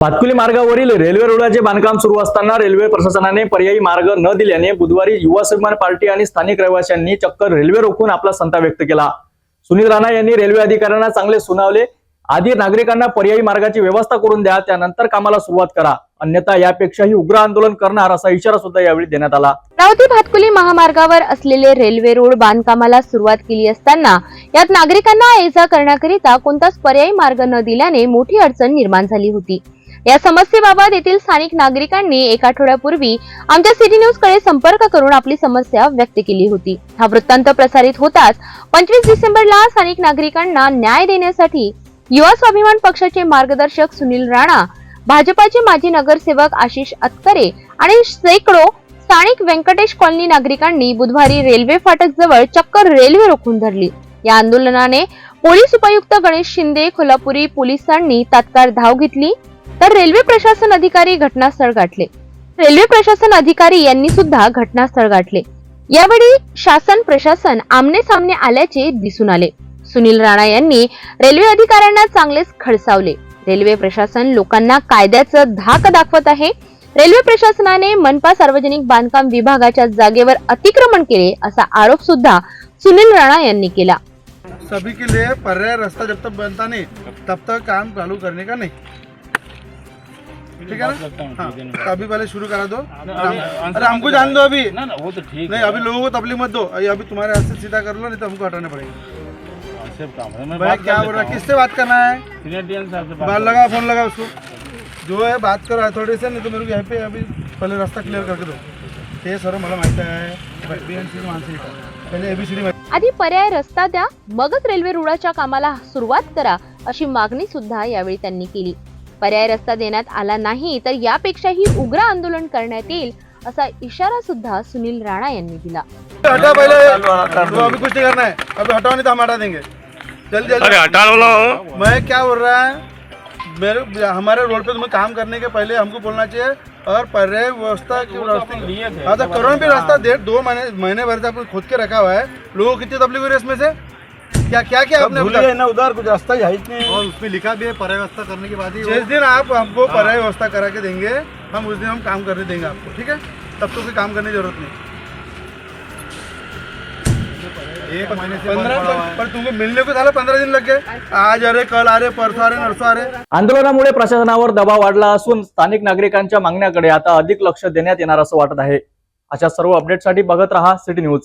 भातकुली मार्गावरील रेल्वे रुळाचे बांधकाम सुरू असताना रेल्वे प्रशासनाने पर्यायी मार्ग न दिल्याने बुधवारी युवा स्वाभिमान पार्टी आणि स्थानिक रहिवाशांनी चक्क रेल्वे रोखून आपला संता व्यक्त केला. सुनील राणा यांनी रेल्वे अधिकाऱ्यांना चांगले सुनावले. आधी नागरिकांना पर्यायी मार्गाची व्यवस्था करून द्या त्यानंतर कामाला सुरुवात करा. अन्यथा यापेक्षाही उग्र आंदोलन करणार असा इशारा सुद्धा यावेळी देण्यात आला. रावती भातकुली महामार्गावर असलेले रेल्वे रोड बांधकामाला सुरुवात केली असताना यात नागरिकांना ये जा करण्याकरिता कोणताच पर्यायी मार्ग न दिल्याने मोठी अडचण निर्माण झाली होती. या समस्येबाबत येथील स्थानिक नागरिकांनी एक आठवड्यापूर्वी आमच्या सिटी न्यूजकडे संपर्क करून आपली समस्या व्यक्त केली होती. हा वृत्तांत प्रसारित होताच पंचवीस डिसेंबरला स्थानिक नागरिकांना न्याय देण्यासाठी युवा स्वाभिमान पक्षाचे मार्गदर्शक सुनील राणा भाजपाचे माजी नगरसेवक आशिष अतकरे आणि शेकडो स्थानिक व्यंकटेश कॉलनी नागरिकांनी बुधवारी रेल्वे फाटक जवळ चक्क रेल्वे रोखून धरली. या आंदोलनाने पोलीस उपायुक्त गणेश शिंदे कोल्हापुरी पोलिसांनी तात्काळ धाव घेतली. तर रेल्वे प्रशासन अधिकारी घटनास्थळ गाठले. रेल्वे प्रशासन अधिकारी यांनी सुद्धा घटनास्थळ गाठले. यावेळी शासन प्रशासन आमने सामने आल्याचे दिसून आले. सुनील राणा यांनी रेल्वे अधिकाऱ्यांना चांगलेच खडसावले. रेल्वे प्रशासन लोकांना कायद्याचं धाक दाखवत आहे. रेल्वे प्रशासनाने मनपा सार्वजनिक बांधकाम विभागाच्या जागेवर अतिक्रमण केले असा आरोप सुद्धा सुनील राणा यांनी केला. सभी के लिए पर्याय रास्ता जब तक बनता नहीं तब तक काम चालू करने का नहीं. ठीक है ना? हाँ, अभी पहले शुरू करा दो। अरे हमको जान दो अभी। ना ना वो तो ठीक नहीं अभी लोगों को तकलीफ मत दो। अभी अभी तुम्हारे हाथ से सीधा कर लो नहीं तो हमको हटाना पड़ेगा। सिर्फ काम है मैं भाई बात क्या कर बोल रहा किससे बात करना है? बात कर। लगा फोन लगा उसको। जो है बात करो अथॉरिटी से नहीं तो मेरे को यहाँ पे अभी पहले रास्ता क्लियर करके दो। ते सर मला माहिती आहे बी एन सी माणसं एबीसीडी आधी पर्याय रस्ता द्या मगच रेल्वे रुळाच्या कामाला सुरुवात करा अशी मागणी सुद्धा यावेळी त्यांनी केली. पर्याय रस्ता देण्यात आला नाही तर यापेक्षाही उग्र आंदोलन करण्यात येईल असा इशारा सुद्धा सुनील राणा यांनी दिला. हटा पहले. तो अभी कुछ नहीं. करना है अभी हटाओ नहीं तो हम हटा देंगे. जल्दी जल्दी. हटा लो मैं क्या बोल रहा है? मेरे हमारे रोड पे तुम्हें काम करने के पहले हमको बोलना चाहिए और पर्याय व्यवस्था की रास्ते लिए थे हाँ। तो करोड़ भी रास्ता डेढ़ दो महीने महीने भर से आपने खुद के रखा हुआ है। लोगों को कितनी तकलीफ हो रही है इसमें से? क्या क्या क्या आपने अभी तक- ना उधर कुछ रास्ता ही नहीं। और उसमें लिखा भी है पर्याय व्यवस्था करने के बाद ही जिस दिन आप हमको पर्याय व्यवस्था करा के देंगे हम उस दिन हम काम करने देंगे आपको ठीक है? तब तो कोई काम करने की जरूरत नहीं। एक महीने से पंद्रह पर तुमको मिलने को झालं पंद्रह दिन लग गए। आज अरे कल अरे परसों अरे नरसों अरे आंदोलनामुळे प्रशासनावर दबाव वाढला असून स्थानिक नागरिकांच्या मागण्याकडे आता अधिक लक्ष देण्यात येणार असं वाटत आहे. अशा सर्व अपडेटसाठी बघत रहा सिटी न्यूज.